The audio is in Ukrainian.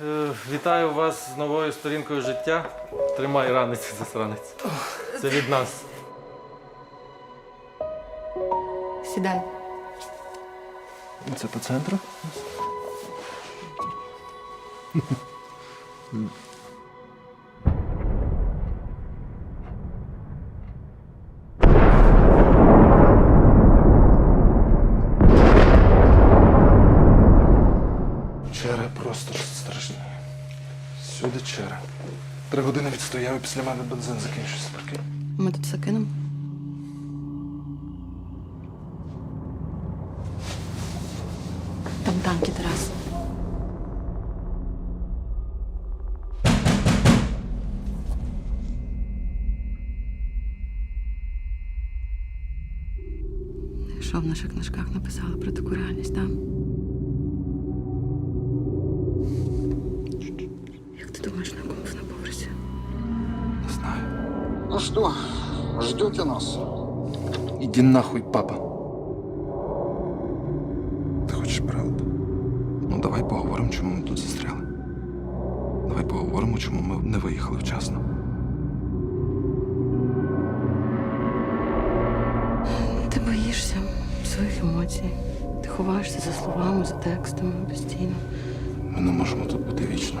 Е, Вітаю вас з новою сторінкою життя. Тримай ранець, засранець. Це від нас. Сідай. Це по центру? Черга просто страшні. Сюди черга. Три години відстояв і після мене бензин закінчився. Прикинь. Ми тут все кинемо. Там танки, Тарас. Що в наших книжках написали про таку реальність, так? Як ти думаєш, на якому вона поверсі? Не знаю. Ну что, ждете нас? Іди нахуй, папа. Ти хочеш правду? Ну, давай поговоримо, чому ми тут застряли. Давай поговоримо, чому ми не виїхали вчасно. Ти боїшся своїх емоцій. Ти ховаєшся за словами, за текстами постійно. Ми не можемо тут бути вічно.